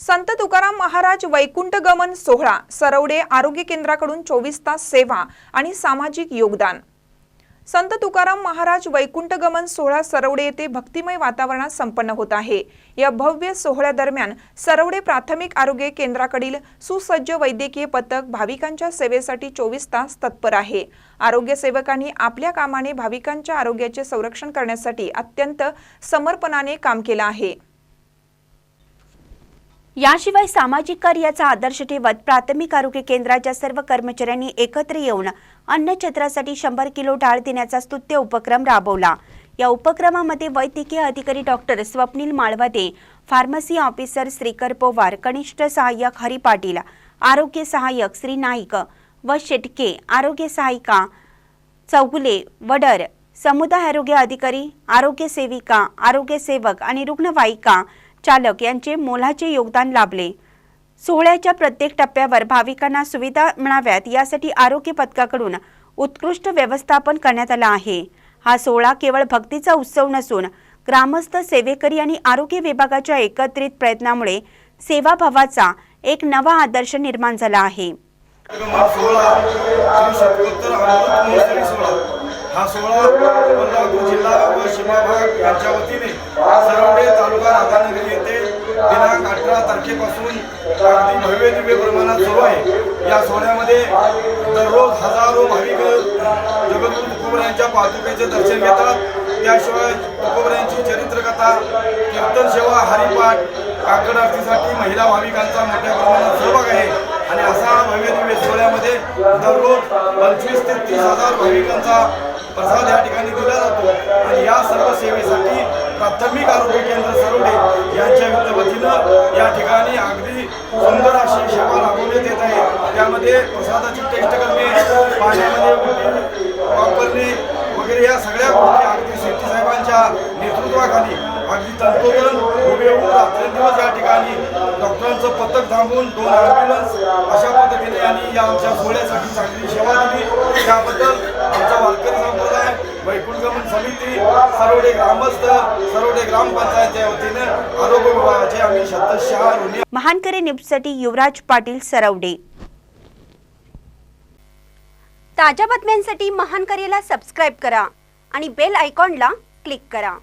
संत तुकाराम महाराज वैकुंठ गमन सोहळा सरवडे आरोग्य केंद्राकडून चोवीस तास सेवा आणि सामाजिक योगदान. संत तुकाराम महाराज वैकुंठ गमन सोहळा सरवडे येथे भक्तिमय वातावरणात संपन्न होत आहे. या भव्य सोहळ्यादरम्यान सरवडे प्राथमिक आरोग्य केंद्राकडील सुसज्ज वैद्यकीय पथक भाविकांच्या सेवेसाठी चोवीस तास तत्पर आहे. आरोग्य सेवकांनी आपल्या कामाने भाविकांच्या आरोग्याचे संरक्षण करण्यासाठी अत्यंत समर्पणाने काम केलं आहे. याशिवाय सामाजिक कार्याचा आदर्श ठेवत प्राथमिक आरोग्य केंद्राच्या सर्व कर्मचाऱ्यांनी एकत्र येऊन अन्नछत्रासाठी शंभर किलो डाळ देण्याचा स्तुत्य उपक्रम राबवला. या उपक्रमामध्ये वैद्यकीय अधिकारी doctor Swapnil Malwade pharmacy officer Shrikar Powar कनिष्ठ सहाय्यक हरी पाटील आरोग्य सहाय्यक श्री नाईक व शेटके आरोग्य सहायिका चौगुले वडर समुदाय आरोग्य अधिकारी आरोग्य सेविका आरोग्य सेवक आणि रुग्णवाहिका चालक यांचे मोलाचे योगदान लाभले. सोहळ्याच्या प्रत्येक टप्प्यावर भाविकांना सुविधा मिळाव्यात यासाठी आरोग्य पथकाकडून उत्कृष्ट व्यवस्थापन करण्यात आलं आहे. हा सोहळा केवळ भक्तीचा उत्सव नसून ग्रामस्थ सेवेकरी आणि आरोग्य विभागाच्या एकत्रित प्रयत्नामुळे सेवाभावाचा एक नवा आदर्श निर्माण झाला आहे. हा सोहळा जिल्हा व सीमा भाग यांच्या वतीने सर्व तारखेपासून अगदी भव्य दिव्य प्रमाणात सुरू आहे. या सोहळ्यामध्ये दररोज हजारो भाविक जगद्गुरु तुकोबऱ्यांच्या पादुकेचे दर्शन घेतात. त्याशिवाय तुकोबऱ्यांची चरित्रकथा कीर्तन सेवा हरिपाठ काकड आरतीसाठी महिला भाविकांचा मोठ्या प्रमाणात सहभाग आहे. आणि असा भव्य दिव्य सोहळ्यामध्ये दररोज पंचवीस ते तीस हजार भाविकांचा प्रसाद या ठिकाणी दिला जातो. आणि या सर्व सेवेसाठी प्राथमिक आरोग्य केंद्र सरवडे यांच्या वतीनं या ठिकाणी अगदी सुंदर अशी सेवा राबवण्यात येत आहे. त्यामध्ये प्रसादाची टेस्ट करणे पाण्यामध्ये वापरणे वगैरे या सगळ्या गोष्टी अगदी शेट्टी साहेबांच्या नेतृत्वाखाली अगदी तंतोतंत उभे रात्रंदिवस या ठिकाणी डॉक्टरांचं पथक थांबून दोन ॲम्ब्युलन्स अशा पद्धतीने यांनी या आमच्या सोहळ्यासाठी चांगली सेवा दिली. त्याबद्दल समिती ग्रामस्थ सरवडे ग्रामपंचायतच्या वतीनं आरोग्य विभागाचे आम्ही शतशहा ऋणी महानकरे न्यूजसाठी युवराज पाटील सरवडे. ताज्या बातम्यांसाठी महानकरेला सबस्क्राईब करा आणि बेल आयकॉनला क्लिक करा.